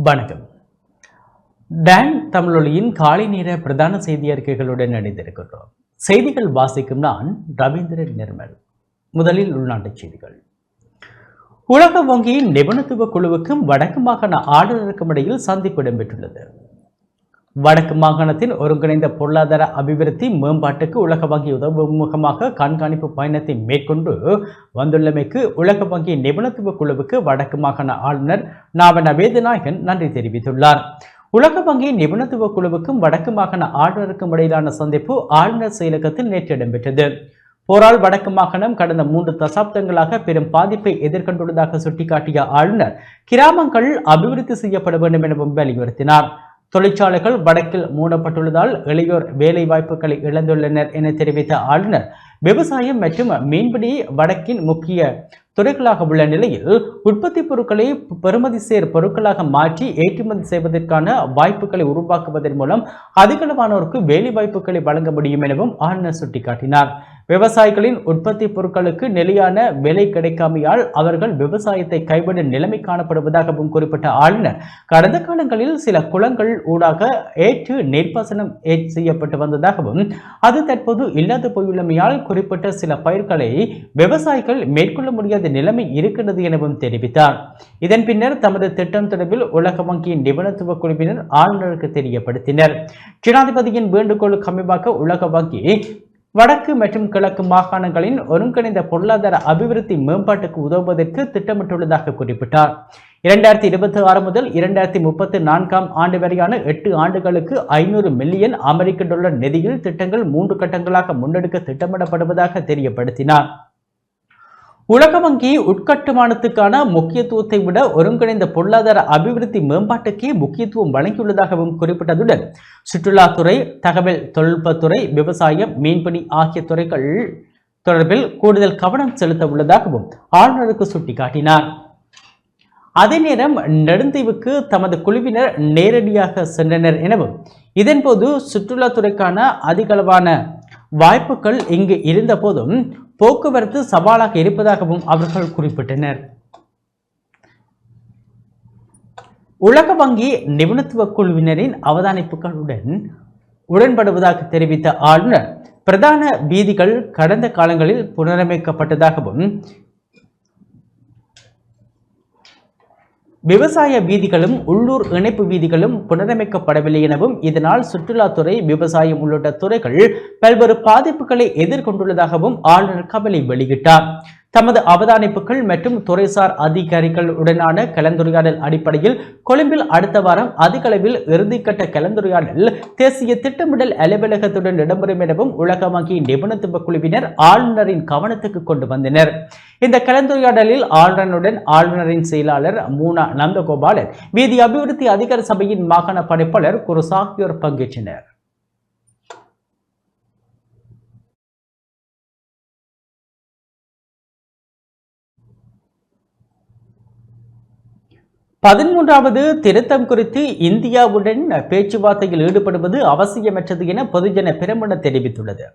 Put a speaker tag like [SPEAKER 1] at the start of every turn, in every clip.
[SPEAKER 1] வணக்கம். டான் தமிழொலியின் காலை நேர பிரதான செய்தி அறிக்கைகளுடன் இணைந்திருக்கின்றோம். செய்திகள் வாசிக்கும் நான் ரவீந்திரன் நிர்மல். முதலில் உள்நாட்டுச் செய்திகள். உலக வங்கியின் நிபுணத்துவ குழுவுக்கும் வடக்கு மாகாண ஆளுநருக்கும் இடையில் சந்திப்பு இடம்பெற்றுள்ளது. வடக்கு மாகாணத்தில் ஒருங்கிணைந்த பொருளாதார அபிவிருத்தி மேம்பாட்டுக்கு உலக வங்கி உதவுமுகமாக கண்காணிப்பு பயணத்தை மேற்கொண்டு வந்துள்ளமைக்கு உலக வங்கி நிபுணத்துவ குழுவுக்கு வடக்கு மாகாண ஆளுநர் நாவன வேதநாயகன் நன்றி தெரிவித்துள்ளார். உலக வங்கி நிபுணத்துவ குழுவுக்கும் வடக்கு மாகாண ஆளுநருக்கும் இடையிலான சந்திப்பு ஆளுநர் செயலகத்தில் நேற்று இடம்பெற்றது. போரால் வடக்கு மாகாணம் கடந்த மூன்று தசாப்தங்களாக பெரும் பாதிப்பை எதிர்கொண்டுள்ளதாக சுட்டிக்காட்டிய ஆளுநர் கிராமங்கள் அபிவிருத்தி செய்யப்பட வேண்டும் எனவும் வலியுறுத்தினார். தொழிற்சாலைகள் வடக்கில் மூடப்பட்டுள்ளதால் இளையோர் வேலை வாய்ப்புகளை இழந்துள்ளனர் என தெரிவித்த ஆளுநர் விவசாயம் மற்றும் மீன்பிடி வடக்கின் முக்கிய துறைகளாக உள்ள நிலையில் உற்பத்தி பொருட்களை பெறுமதி சேர் பொருட்களாக மாற்றி ஏற்றுமதி செய்வதற்கான வாய்ப்புகளை உருவாக்குவதன் மூலம் அதிகளவானோருக்கு வேலை வாய்ப்புகளை வழங்க முடியும் எனவும் ஆளுநர் சுட்டிக்காட்டினார். விவசாயிகளின் உற்பத்தி பொருட்களுக்கு நிலையான விலை கிடைக்காமையால் அவர்கள் விவசாயத்தை கைவிட நிலைமை காணப்படுவதாகவும் குறிப்பிட்ட ஆளுநர் கடந்த காலங்களில் சில குளங்கள் ஊடாக ஏற்று நீர்ப்பாசனம் செய்யப்பட்டு வந்ததாகவும் அது தற்போது இல்லாது போயுள்ளமையால் குறிப்பிட்ட சில பயிர்களை விவசாயிகள் மேற்கொள்ள முடியாத நிலைமை இருக்கிறது எனவும் தெரிவித்தார். இதன் பின்னர் தமது திட்டம் தொடர்பில் உலக வங்கியின் நிபுணத்துவ குழுவினர் ஆளுநருக்கு தெரியப்படுத்தினர். ஜனாதிபதியின் வேண்டுகோளுக்கு அமைவாக உலக வங்கி வடக்கு மற்றும் கிழக்கு மாகாணங்களின் ஒருங்கிணைந்த பொருளாதார அபிவிருத்தி மேம்பாட்டுக்கு உதவுவதற்கு திட்டமிட்டுள்ளதாக குறிப்பிட்டார். இரண்டாயிரத்தி இருபத்தி ஆறு முதல் இரண்டாயிரத்தி முப்பத்தி நான்காம் ஆண்டு வரையான எட்டு ஆண்டுகளுக்கு ஐநூறு மில்லியன் அமெரிக்க டாலர் நிதியில் திட்டங்கள் மூன்று கட்டங்களாக முன்னெடுக்க திட்டமிடப்படுவதாக தெரியப்படுத்தினார். உலக வங்கி உட்கட்டுமானத்துக்கான முக்கியத்துவத்தை விட ஒருங்கிணைந்த பொருளாதார அபிவிருத்தி மேம்பாட்டுக்கே முக்கியத்துவம் வழங்கியுள்ளதாகவும் குறிப்பிட்டதுடன் சுற்றுலாத்துறை தகவல் தொழில்நுட்பத்துறை விவசாயம் மீன்பணி ஆகிய துறைகள் தொடர்பில் கூடுதல் கவனம் செலுத்த உள்ளதாகவும் ஆளுநருக்கு சுட்டிக்காட்டினார். அதே நேரம் நெடுந்தீவுக்கு தமது குழுவினர் நேரடியாக சென்றனர் எனவும் இதன்போது சுற்றுலாத்துறைக்கான அதிகளவான வாய்ப்புகள் இங்கு இருந்த போதும் போக்குவரத்து சவாலாக இருப்பதாகவும் அவர்கள் குறிப்பிட்டனர். உலக வங்கி நிபுணத்துவ குழுவினரின் அவதானிப்புகளுடன் உடன்படுவதாக தெரிவித்த ஆளுநர் பிரதான வீதிகள் கடந்த காலங்களில் புனரமைக்கப்பட்டதாகவும் விவசாய வீதிகளும் உள்ளூர் இணைப்பு வீதிகளும் புனரமைக்கப்படவில்லை எனவும் இதனால் சுற்றுலாத்துறை விவசாயம் உள்ளிட்ட துறைகள் பல்வேறு பாதிப்புகளை எதிர்கொண்டுள்ளதாகவும் ஆளுநர் கவலை வெளியிட்டார். தமது அவதானிப்புகள் மற்றும் துறைசார் அதிகாரிகளுடனான கலந்துரையாடல் அடிப்படையில் கொழும்பில் அடுத்த வாரம் அதிக அளவில் இறுதிக்கட்ட கலந்துரையாடல் தேசிய திட்டமிடல் அலுவலகத்துடன் இடம்பெறும் எனவும் உலக வங்கி நிபுணத்துவ குழுவினர் ஆளுநரின் கவனத்துக்கு கொண்டு வந்தனர். இந்த கலந்துரையாடலில் ஆளுநருடன் ஆளுநரின் செயலாளர் மூனா நந்தகோபாலன் வீதி அபிவிருத்தி அதிகார சபையின் மாகாண பணிப்பாளர் குரு சாகியோர் பங்கேற்றனர். பதிமூன்றாவது திருத்தம் குறித்து இந்தியாவுடன் பேச்சுவார்த்தையில் ஈடுபடுவது அவசியமற்றது என பொதுஜன பிரமண தெரிவித்துள்ளது.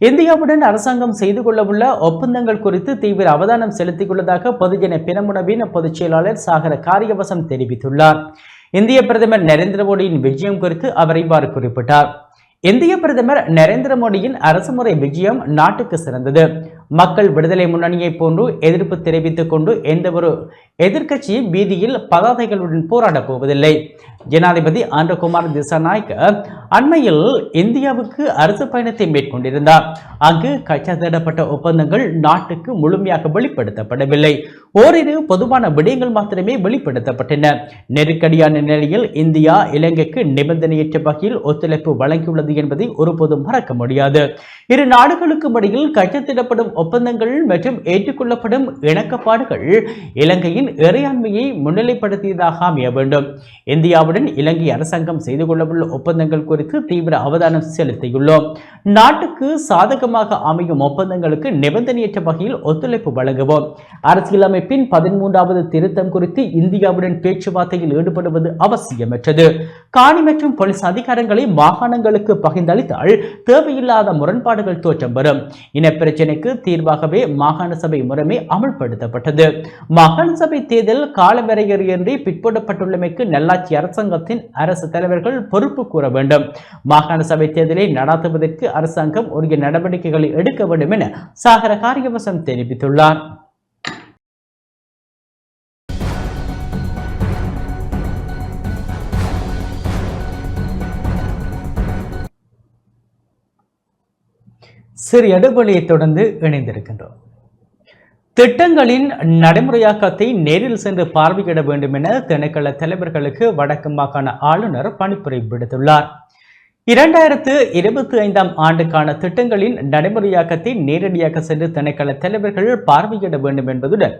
[SPEAKER 1] இந்தியாவுடன் அரசாங்கம் செய்து கொள்ளவுள்ள ஒப்பந்தங்கள் குறித்து தீவிர அவதானம் செலுத்தியுள்ளதாக பொதுஜன பிரமுனவின் பொதுச் செயலாளர் சாகர காரியவசம் தெரிவித்துள்ளார். இந்திய பிரதமர் நரேந்திர மோடியின் விஜயம் குறித்து அவர் இவ்வாறு குறிப்பிட்டார். இந்திய பிரதமர் நரேந்திர மோடியின் அரசுமுறை விஜயம் நாட்டுக்கு சிறந்தது. மக்கள் விடுதலை முன்னணியை போன்று எதிர்ப்பு தெரிவித்துக் கொண்டு எந்த ஒரு எதிர்க்கட்சி வீதியில் பதாதைகளுடன் போராடப் போவதில்லை. ஜனாதிபதி ஆந்திரகுமார் திசாநாயக் அண்மையில் இந்தியாவுக்கு அரசு பயணத்தை மேற்கொண்டிருந்தார். அங்கு கைச்சாத்திடப்பட்ட ஒப்பந்தங்கள் நாட்டுக்கு முழுமையாக வெளிப்படுத்தப்படவில்லை. ஓரிரு பொதுவான விடயங்கள் மாத்திரமே வெளிப்படுத்தப்பட்டன. நெருக்கடியான நிலையில் இந்தியா இலங்கைக்கு நிபந்தனையற்ற வகையில் ஒத்துழைப்பு வழங்கியுள்ளது என்பதை ஒருபோதும் மறக்க முடியாது. இரு நாடுகளுக்கும் இடையில் கைச்சத்திடப்படும் ஒப்பந்தங்கள் மற்றும் ஏற்றுக்கொள்ளப்படும் இணக்கப்பாடுகள் இலங்கையின் இறையாண்மையை முன்னிலைப்படுத்தியதாக அமைய வேண்டும். இந்தியாவுடன் இலங்கை அரசாங்கம் செய்து கொள்ளவுள்ள ஒப்பந்தங்கள் குறித்து தீவிர அவதானம் செலுத்தியுள்ளோம். நாட்டுக்கு சாதகமாக அமையும் ஒப்பந்தங்களுக்கு நிபந்தனையற்ற வகையில் ஒத்துழைப்பு வழங்குவோம். அரசியலமைப்பின் பதிமூன்றாவது திருத்தம் குறித்து இந்தியாவுடன் பேச்சுவார்த்தையில் ஈடுபடுவது அவசியமற்றது. காணி மற்றும் போலீஸ் அதிகாரங்களை மாகாணங்களுக்கு பகிர்ந்தளித்தால் தேவையில்லாத முரண்பாடுகள் தோற்றம் வரும் இனப்பிரச்சினைக்கு தீர்வாகவே மாகாண சபை முறைமை அமல்படுத்தப்பட்டது. மாகாண சபை தேர்தல் காலவரையறையின்றி பிற்படுத்தப்பட்டுள்ளமைக்கு நல்லாட்சி அரசாங்கத்தின் அரசு தலைவர்கள் பொறுப்பு கூற வேண்டும். மாகாண சபை தேர்தலை நடாத்துவதற்கு அரசாங்கம் உரிய நடவடிக்கைகளை எடுக்க வேண்டும் என சாகர காரியவசம் தெரிவித்துள்ளார். சிறு இடைவெளியை தொடர்ந்து இணைந்திருக்கின்றோம். திட்டங்களின் நடைமுறையாக்கத்தை நேரில் சென்று பார்வையிட வேண்டும் என திணைக்கள தலைவர்களுக்கு வடக்கு மாகாண ஆளுநர் பணிப்புரை விடுத்துள்ளார். இரண்டாயிரத்து இருபத்தி ஐந்தாம் ஆண்டுக்கான திட்டங்களின் நடைமுறையாக்கத்தை நேரடியாக சென்று திணைக்கள தலைவர்கள் பார்வையிட வேண்டும் என்பதுடன்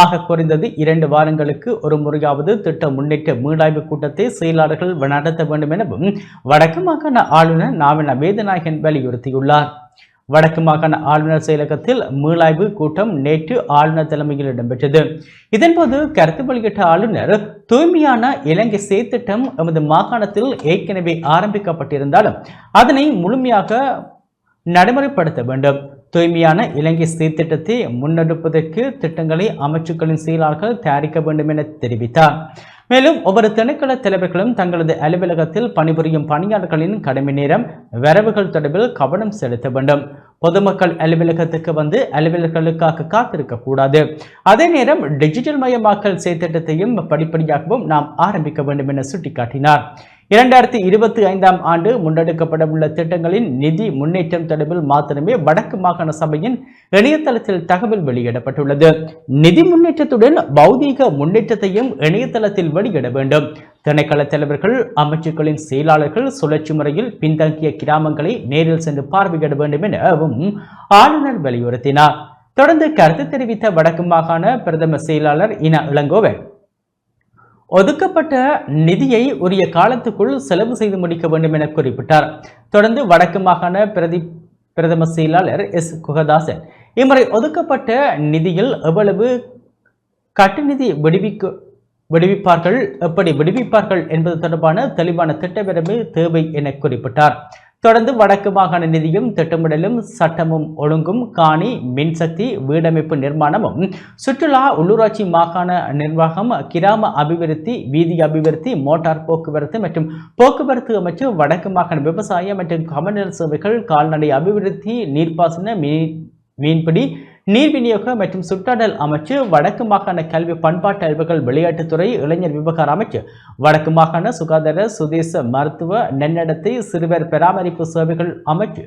[SPEAKER 1] ஆக குறைந்தது இரண்டு வாரங்களுக்கு ஒரு முறையாவது திட்ட முன்னேற்ற மீளாய்வு கூட்டத்தை செயலாளர்கள் நடத்த வேண்டும் எனவும் வடக்கு மாகாண ஆளுநர் நாவன வேதநாயகன் வலியுறுத்தியுள்ளார். வடக்கு மாகாண ஆளுநர் செயலகத்தில் மீளாய்வு கூட்டம் நேற்று ஆளுநர் தலைமையில் இடம்பெற்றது. இதன்போது கருத்து வெளியிட்ட ஆளுநர் தூய்மையான இலங்கை செயற்திட்டம் எமது மாகாணத்தில் ஏற்கனவே ஆரம்பிக்கப்பட்டிருந்தாலும் அதனை முழுமையாக நடைமுறைப்படுத்த வேண்டும். தூய்மையான இலங்கை சீர்திட்டத்தை முன்னெடுப்பதற்கு திட்டங்களை அமைச்சுக்களின் செயலாளர்கள் தயாரிக்க வேண்டும் என தெரிவித்தார். மேலும் ஒவ்வொரு திணைக்கள தலைவர்களும் தங்களது அலுவலகத்தில் பணிபுரியும் பணியாளர்களின் கடமை நேரம் வரவுகள் தொடர்பில் கவனம் செலுத்த வேண்டும். பொதுமக்கள் அலுவலகத்துக்கு வந்து அலுவலர்களுக்காக காத்திருக்க கூடாது. அதே நேரம் டிஜிட்டல் மயமாக்கல் செயற்திட்டத்தையும் படிப்படியாகவும் நாம் ஆரம்பிக்க வேண்டும் என சுட்டிக்காட்டினார். இரண்டாயிரத்தி இருபத்தி ஐந்தாம் ஆண்டு முன்னெடுக்கப்படவுள்ள திட்டங்களின் நிதி முன்னேற்றம் தொடர்பில் மாத்திரமே வடக்கு மாகாண சபையின் இணையதளத்தில் தகவல் வெளியிடப்பட்டுள்ளது. நிதி முன்னேற்றத்துடன் பௌதீக முன்னேற்றத்தையும் இணையதளத்தில் வெளியிட வேண்டும். திணைக்கள தலைவர்கள் அமைச்சுக்களின் செயலாளர்கள் சுழற்சி முறையில் பின்தங்கிய கிராமங்களை நேரில் சென்று பார்வையிட வேண்டும் எனவும் ஆளுநர் வலியுறுத்தினார். தொடர்ந்து கருத்து தெரிவித்த வடக்கு மாகாண பிரதம செயலாளர் இன இளங்கோவன் ஒதுக்கப்பட்ட நிதியை உரிய காலத்துக்குள் செலவு செய்து முடிக்க வேண்டும் என குறிப்பிட்டார். தொடர்ந்து வடக்கு மாகாண பிரதி பிரதம செயலாளர் எஸ் குகதாசன் இம்முறை ஒதுக்கப்பட்ட நிதியில் எவ்வளவு கட்டுநிதி விடுவிக்க விடுவிப்பார்கள் எப்படி விடுவிப்பார்கள் என்பது தொடர்பான தெளிவான திட்டமிடமே தேவை என குறிப்பிட்டார். தொடர்ந்து வடக்கு மாகாண நிதியும் திட்டமிடலும் சட்டமும் ஒழுங்கும் காணி மின்சக்தி வீடமைப்பு நிர்மாணமும் சுற்றுலா உள்ளூராட்சி மாகாண நிர்வாகம் கிராம அபிவிருத்தி வீதி அபிவிருத்தி மோட்டார் போக்குவரத்து மற்றும் போக்குவரத்து அமைச்சு வடக்கு மாகாண விவசாயம் மற்றும் கமநல சேவைகள் கால்நடை அபிவிருத்தி நீர்ப்பாசன மீன் மீன்பிடி நீர் விநியோக மற்றும் சுற்றாடல் அமைச்சு வடக்கு மாகாண கல்வி பண்பாட்டு அறிவுகள் விளையாட்டுத்துறை இளைஞர் விவகார அமைச்சு வடக்கு மாகாண சுகாதார சுதேச மருத்துவ நன்னடத்தை சிறுவர் பராமரிப்பு சேவைகள் அமைச்சு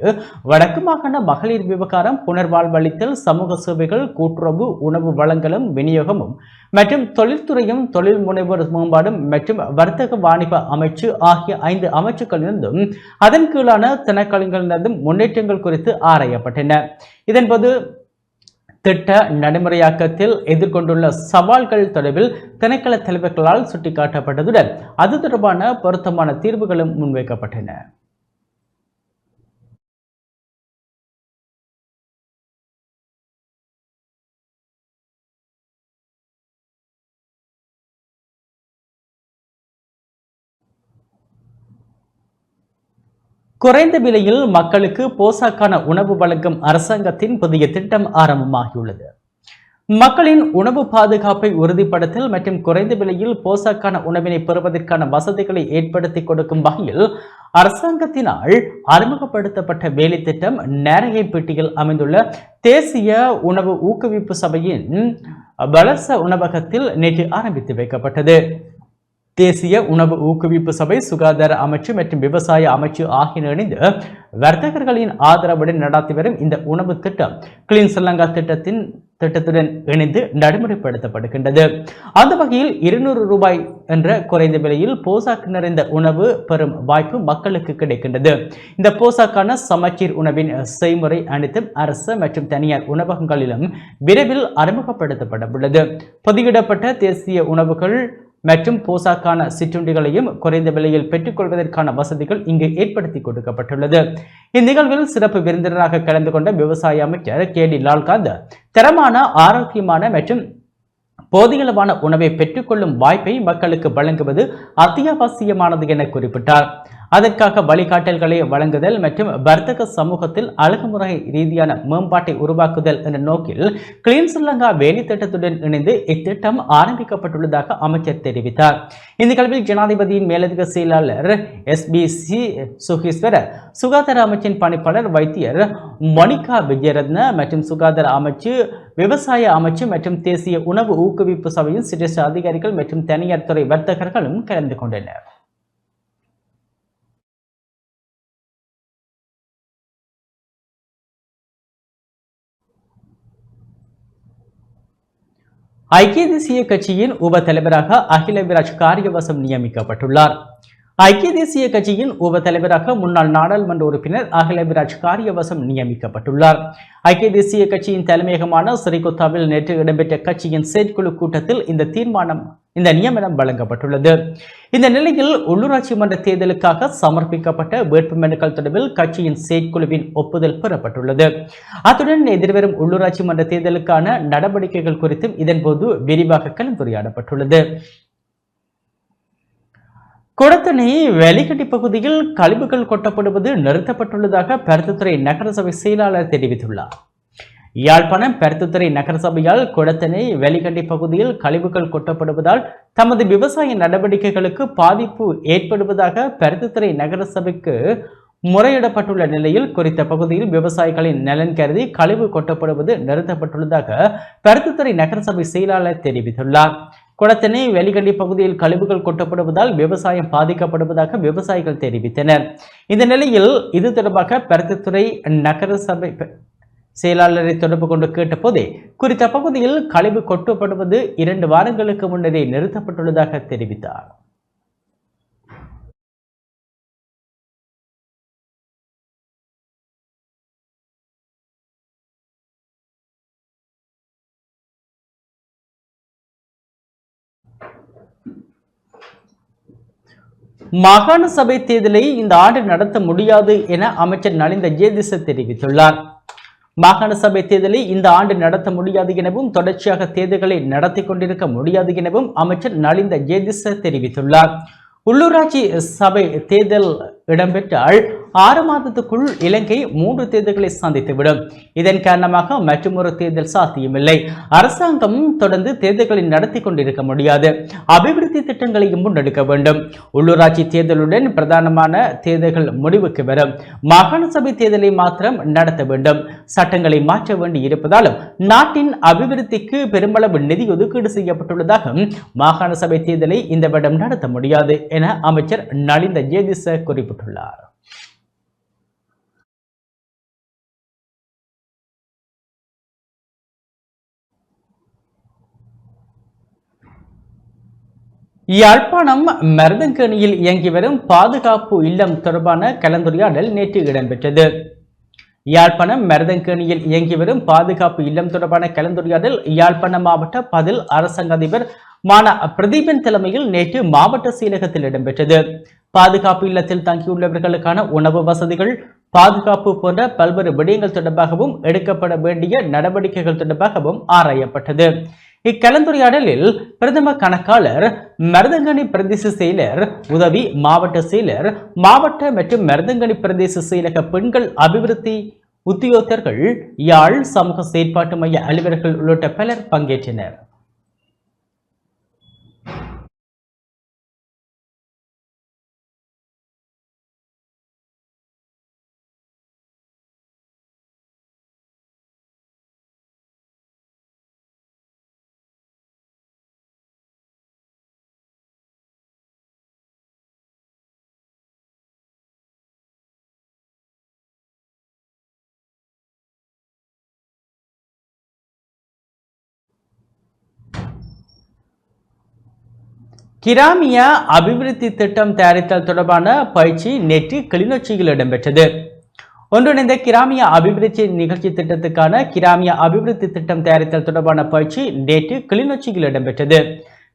[SPEAKER 1] வடக்கு மாகாண மகளிர் விவகாரம் புனர்வாழ்வளித்தல் சமூக சேவைகள் கூட்டுறவு உணவு வழங்கலும் விநியோகமும் மற்றும் தொழில்துறையும் தொழில் முனைவோர் மேம்பாடும் மற்றும் வர்த்தக வாணிப அமைச்சு ஆகிய ஐந்து அமைச்சுக்களிலிருந்தும் அதன் கீழான திணைக்களங்களிலிருந்தும் முன்னேற்றங்கள் குறித்து ஆராயப்பட்டன. இதன்போது திட்ட நடைமுறையாக்கத்தில் எதிர்கொண்டுள்ள சவால்கள் தொடர்பில் திணைக்கள தலைவர்களால் சுட்டிக்காட்டப்பட்டதுடன் அது தொடர்பான பொருத்தமான தீர்வுகளும் முன்வைக்கப்பட்டன. குறைந்த விலையில் மக்களுக்கு போசாக்கான உணவு வழங்கும் அரசாங்கத்தின் புதிய திட்டம் ஆரம்பமாகியுள்ளது. மக்களின் உணவு பாதுகாப்பை உறுதிப்படுத்தல் மற்றும் குறைந்த விலையில் போசாக்கான உணவினை பெறுவதற்கான வசதிகளை ஏற்படுத்தி கொடுக்கும் வகையில் அரசாங்கத்தினால் அறிமுகப்படுத்தப்பட்ட வேலை திட்டம் நேரையைப்பட்டியில் அமைந்துள்ள தேசிய உணவு ஊக்குவிப்பு சபையின் வலச உணவகத்தில் நேற்று ஆரம்பித்து வைக்கப்பட்டது. தேசிய உணவு ஊக்குவிப்பு சபை சுகாதார அமைச்சு மற்றும் விவசாய அமைச்சு ஆகியன இணைந்து வர்த்தகர்களின் ஆதரவுடன் நடத்தி வரும் இந்த உணவு திட்டம் கிளீன் ஸ்ரீலங்கா திட்டத்தின் திட்டத்துடன் இணைந்து நடைமுறைப்படுத்தப்படுகின்றது. அந்த வகையில் இருநூறு ரூபாய் என்ற குறைந்த விலையில் போசாக்கு நிறைந்த உணவு பெறும் வாய்ப்பு மக்களுக்கு கிடைக்கின்றது. இந்த போசாக்கான சமச்சீர் உணவின் செய்முறை அனைத்தும் அரசு மற்றும் தனியார் உணவகங்களிலும் விரைவில் அறிமுகப்படுத்தப்பட உள்ளது பொதியிடப்பட்ட தேசிய உணவுகள் மற்றும் போசாக்கான சிற்றுண்டிகளையும் குறைந்த விலையில் பெற்றுக்கொள்வதற்கான வசதிகள் இங்கு ஏற்படுத்தி கொடுக்கப்பட்டுள்ளது. இந்நிகழ்வில் சிறப்பு விருந்தினராக கலந்து கொண்ட விவசாய அமைச்சர் கே டி லால்காந்த் தரமான ஆரோக்கியமான மற்றும் போதியளவான உணவை பெற்றுக்கொள்ளும் வாய்ப்பை மக்களுக்கு வழங்குவது அத்தியாவசியமானது என குறிப்பிட்டார். அதற்காக வழிகாட்டல்களை வழங்குதல் மற்றும் வர்த்தக சமூகத்தில் அழகுமுறை ரீதியான மேம்பாட்டை உருவாக்குதல் என்ற நோக்கில் கிளீன் ஸ்ரீலங்கா வேலை திட்டத்துடன் இணைந்து இத்திட்டம் ஆரம்பிக்கப்பட்டுள்ளதாக அமைச்சர் தெரிவித்தார். இந்த கல்வியில் ஜனாதிபதியின் மேலதிக செயலாளர் எஸ் பி சி சுகீஸ்வர சுகாதார அமைச்சின் பணிப்பாளர் வைத்தியர் மணிகா விஜயரத்ன மற்றும் சுகாதார அமைச்சு விவசாய அமைச்சு மற்றும் தேசிய உணவு ஊக்குவிப்பு சபையின் சிரேஷ்ட அதிகாரிகள் மற்றும் தனியார் துறை வர்த்தகர்களும் கலந்து கொண்டனர். ஐக்கிய தேசிய கட்சியின் உப தலைவராக அகில விராஜ் காரியவசம் நியமிக்கப்பட்டுள்ளார். ஐக்கிய தேசிய கட்சியின் உப தலைவராக முன்னாள் நாடாளுமன்ற உறுப்பினர் அகிலவிராஜ் காரியவசம் நியமிக்கப்பட்டுள்ளார். ஐக்கிய தேசிய கட்சியின் தலைமையகமான ஸ்ரீகொத்தாவில் நேற்று இடம்பெற்ற கட்சியின் செயற்குழு கூட்டத்தில் இந்த தீர்மானம் இந்த நியமனம் வழங்கப்பட்டுள்ளது. இந்த நிலையில் உள்ளூராட்சி மன்ற தேர்தலுக்காக சமர்ப்பிக்கப்பட்ட வேட்புமனுக்கள் தொடர்பில் கட்சியின் செயற்குழுவின் ஒப்புதல் பெறப்பட்டுள்ளது. அத்துடன் எதிர்வரும் உள்ளூராட்சி மன்ற தேர்தலுக்கான நடவடிக்கைகள் குறித்தும் இதன்போது விரிவாக கலந்துரையாடப்பட்டுள்ளது. குடத்தனை வெளிக்கட்டி பகுதியில் கழிவுகள் கொட்டப்படுவது நிறுத்தப்பட்டுள்ளதாக பருத்தித்துறை நகரசபை செயலாளர் தெரிவித்துள்ளார். யாழ்ப்பாணம் பருத்தித்துறை நகரசபையால் குடத்தனை வெளிக்கட்டி பகுதியில் கழிவுகள் கொட்டப்படுவதால் தமது விவசாய நடவடிக்கைகளுக்கு பாதிப்பு ஏற்படுவதாக பருத்தித்துறை நகரசபைக்கு முறையிடப்பட்டுள்ள நிலையில் குறித்த பகுதியில் விவசாயிகளின் நலன் கருதி கழிவு கொட்டப்படுவது நிறுத்தப்பட்டுள்ளதாக பருத்தித்துறை நகரசபை செயலாளர் தெரிவித்துள்ளார். குளத்தினை வெளிகண்டி பகுதியில் கழிவுகள் கொட்டப்படுவதால் விவசாயம் பாதிக்கப்படுவதாக விவசாயிகள் தெரிவித்தனர். இந்த நிலையில் இது தொடர்பாக பருத்தித்துறை நகரசபை செயலாளரை தொடர்பு கொண்டு கேட்டபோதே குறித்த பகுதியில் கழிவு கொட்டப்படுவது இரண்டு வாரங்களுக்கு முன்னரே நிறுத்தப்பட்டுள்ளதாக தெரிவித்தார். மாகாண சபை தேர்தலை இந்த ஆண்டு நடத்த முடியாது என அமைச்சர் நலிந்த ஜேதிச தெரிவித்துள்ளார். மாகாண சபை தேர்தலை இந்த ஆண்டு நடத்த முடியாது எனவும் தொடர்ச்சியாக தேர்தல்களை நடத்தி கொண்டிருக்க முடியாது எனவும் அமைச்சர் நலிந்த ஜேதிச தெரிவித்துள்ளார். உள்ளூராட்சி சபை தேர்தல் இடம்பெற்றால் ஆறு மாதத்துக்குள் இலங்கை மூன்று தேர்தல்களை சந்தித்துவிடும். இதன் காரணமாக மற்றொரு தேர்தல் சாத்தியமில்லை. அரசாங்கம் தொடர்ந்து தேர்தல்களை நடத்தி கொண்டிருக்க முடியாது. அபிவிருத்தி திட்டங்களையும் முன்னெடுக்க வேண்டும். உள்ளூராட்சி தேர்தலுடன் பிரதானமான தேர்தல்கள் முடிவுக்கு வரும். மாகாண சபை தேர்தலை மாத்திரம் நடத்த வேண்டும். சட்டங்களை மாற்ற வேண்டி இருப்பதாலும் நாட்டின் அபிவிருத்திக்கு பெருமளவு நிதி ஒதுக்கீடு செய்யப்பட்டுள்ளதாக மாகாண சபை தேர்தலை இந்த வருடம் நடத்த முடியாது என அமைச்சர் நலிந்த ஜேதிச குறிப்பிட்டுள்ளார். யாழ்ப்பாணம் மருதங்கணியில் இயங்கி வரும் பாதுகாப்பு இல்லம் தொடர்பான கலந்துரையாடல் நேற்று இடம்பெற்றது. யாழ்ப்பாணம் மருதங்கேணியில் இயங்கி வரும் பாதுகாப்பு இல்லம் தொடர்பான கலந்துரையாடல் யாழ்ப்பாணம் மாவட்ட பதில் அரசாங்க அதிபர் மான பிரதீபன் தலைமையில் நேற்று மாவட்ட செயலகத்தில் இடம்பெற்றது. பாதுகாப்பு இல்லத்தில் தங்கியுள்ளவர்களுக்கான உணவு வசதிகள் பாதுகாப்பு போன்ற பல்வேறு விடயங்கள் தொடர்பாகவும் எடுக்கப்பட வேண்டிய நடவடிக்கைகள் தொடர்பாகவும் ஆராயப்பட்டது. இக்கலந்துரையாடலில் பிரதம கணக்காளர் மருதங்கனி பிரதேச செயலர் உதவி மாவட்ட செயலர் மாவட்ட மற்றும் மருதங்கனி பிரதேச செயலக பெண்கள் அபிவிருத்தி உத்தியோகத்தர்கள் யாழ் சமூக செயற்பாட்டு மைய அலுவலர்கள் உள்ளிட்ட பலர் பங்கேற்றனர். கிராமியா அபிவிருத்தி திட்டம் தயாரித்தல் தொடர்பான பயிற்சி நேற்று கிளிநொச்சியில் இடம்பெற்றது. ஒன்றிணைந்த கிராமிய அபிவிருத்தி நிகழ்ச்சி திட்டத்துக்கான கிராமிய அபிவிருத்தி திட்டம் தயாரித்தல் தொடர்பான பயிற்சி நேற்று கிளிநொச்சியில் இடம்பெற்றது.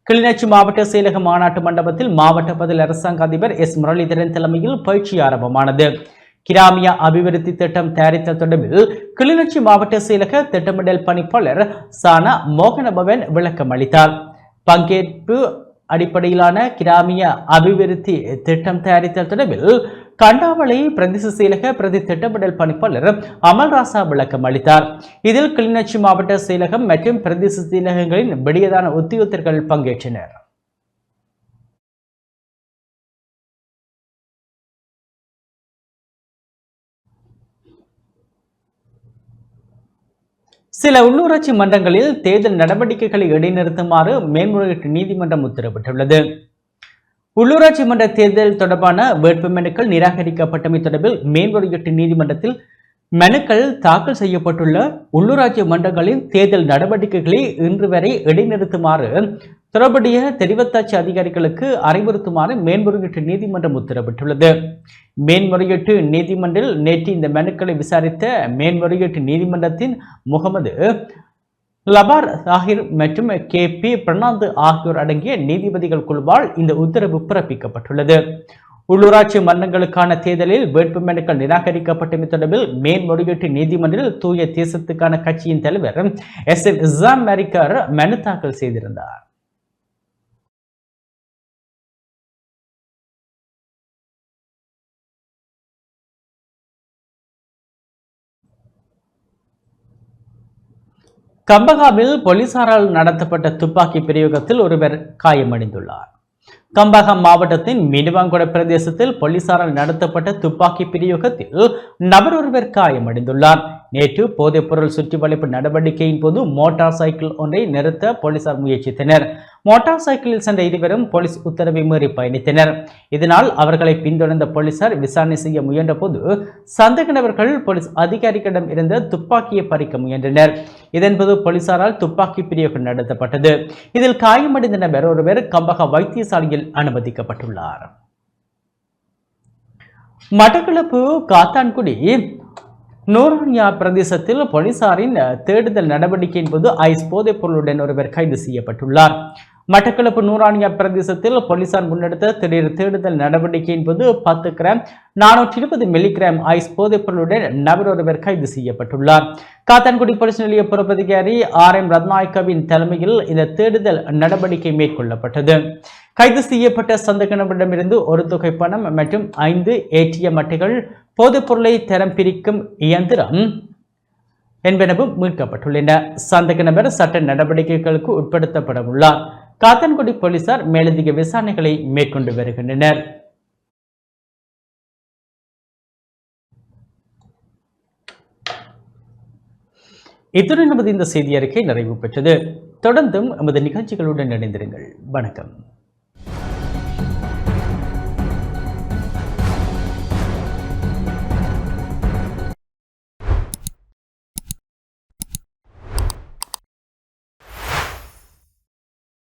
[SPEAKER 1] கிளிநொச்சி மாவட்ட செயலக மாநாட்டு மண்டபத்தில் மாவட்ட பதில் அரசாங்க அதிபர் எஸ். முரளிதரன் தலைமையில் பயிற்சி ஆரம்பமானது. கிராமிய அபிவிருத்தி திட்டம் தயாரித்தல் தொடர்பில் கிளிநொச்சி மாவட்ட செயலக திட்டமிடல் பணிப்பாளர் சானா மோகனபவன் விளக்கம் அளித்தார். பங்கேற்பு அடிப்படையிலான கிராமிய அபிவிருத்தி திட்டம் தயாரித்தல் தொடர்பில் கண்டாவளை பிரதேச செயலக பிரதி திட்டமிடல் பணிப்பாளர் அமல்ராசா விளக்கம் அளித்தார். இதில் கிளிநொச்சி மாவட்ட செயலகம் மற்றும் பிரதேச செயலகங்களின் விடியதான உத்தியோகத்தர்கள் பங்கேற்றனர். சில உள்ளூராட்சி மன்றங்களில் தேர்தல் நடவடிக்கைகளை இடைநிறுத்துமாறு மேல்முறையீட்டு நீதிமன்றம் உத்தரவிட்டுள்ளது. உள்ளூராட்சி மன்ற தேர்தல் தொடர்பான வேட்புமனுக்கள் நிராகரிக்கப்பட்டமை தொடர்பில் மேல்முறையீட்டு நீதிமன்றத்தில் மனுக்கள் தாக்கல் செய்யப்பட்டுள்ள உள்ளூராட்சி மன்றங்களின் தேர்தல் நடவடிக்கைகளை இன்று வரை இடைநிறுத்துமாறு தொடர்புடைய தெரிவத்தாட்சி அதிகாரிகளுக்கு அறிவுறுத்துமாறு மேன்முறையீட்டு நீதிமன்றம் உத்தரவிட்டுள்ளது. மேன்முறையீட்டு நீதிமன்றில் நேற்று இந்த மனுக்களை விசாரித்த மேன்முறையீட்டு நீதிமன்றத்தின் முகமது லபார் சாஹிர் மற்றும் கே பி பிரணாந்த் ஆகியோர் அடங்கிய நீதிபதிகள் குழுவால் இந்த உத்தரவு பிறப்பிக்கப்பட்டுள்ளது. உள்ளூராட்சி மன்றங்களுக்கான தேர்தலில் வேட்புமனுக்கள் நிராகரிக்கப்பட்டமை தொடர்பில் மேன்முறையீட்டு நீதிமன்றில் தூய தேசத்துக்கான கட்சியின் தலைவர் எஸ் எம் இஸ்லாம் அமெரிக்கர் மனு தாக்கல் செய்திருந்தார். கம்பகாவில் போலீசாரால் நடத்தப்பட்ட துப்பாக்கி பிரயோகத்தில் ஒருவர் காயமடைந்துள்ளார். கம்பகம் மாவட்டத்தின் மினுவாங்குட பிரதேசத்தில் போலீசாரால் நடத்தப்பட்ட துப்பாக்கி பிரயோகத்தில் நபர் ஒருவர் காயமடைந்துள்ளார். நேற்று போதைப்பொருள் சுற்றி வளைப்பு நடவடிக்கையின் போது மோட்டார் சைக்கிள் ஒன்றை நிறுத்த போலீசார் முயற்சித்தனர். மோட்டார் சைக்கிளில் சென்ற இருவரும் போலீஸ் உத்தரவை மீறி பயணித்தனர். இதனால் அவர்களை பின்தொடர்ந்த போலீசார் விசாரணை செய்ய முயன்ற போது சந்தேக நபர்கள் போலீஸ் அதிகாரிகளிடம் இருந்த துப்பாக்கியை பறிக்க முயன்றனர். இதன்போது போலீசாரால் துப்பாக்கி பிரயோகம் நடத்தப்பட்டது. இதில் காயமடைந்த நபர் ஒருவர் கம்பக வைத்தியசாலையில் அனுமதிக்கப்பட்டுள்ளார். மட்டக்களப்பு காத்தான்குடி நோரானியா பிரதேசத்தில் போலீசாரின் தேடுதல் நடவடிக்கையின் போது ஐஸ் போதைப் பொருளுடன் ஒருவர் கைது செய்யப்பட்டுள்ளார். மட்டக்களப்பு நூறானியா பிரதேசத்தில் போலீசார் முன்னெடுத்த திடீர் தேடுதல் நடவடிக்கையின் போது பத்து கிராம் நானூற்றி இருபது மில்லிகிராம் ஐஸ் போதைப்பொருளுடன் நபர் ஒருவர் கைது செய்யப்பட்டுள்ளார். காத்தான்குடி போலீஸ் நிலைய புறப்பதிகாரி ஆர் எம் ரத்நாயக்கவின் தலைமையில் இந்த தேடுதல் நடவடிக்கை மேற்கொள்ளப்பட்டது. கைது செய்யப்பட்ட சந்தக நபரிடமிருந்து ஒரு தொகை பணம் மற்றும் ஐந்து ஏடிஎம் அட்டைகள் போதைப்பொருளை தரம் பிரிக்கும் இயந்திரம் என்பனவும் மீட்கப்பட்டுள்ளன. சந்தக நபர் சட்ட நடவடிக்கைகளுக்கு உட்படுத்தப்பட உள்ளார் காத்தன்குடி போலீசார் மேலதிக விசாரணைகளை மேற்கொண்டு வருகின்றனர். இத்துடன் நமது இந்த செய்தி அறிக்கை நிறைவு பெற்றது. தொடர்ந்தும் நமது நிகழ்ச்சிகளுடன் இணைந்திருங்கள். வணக்கம்.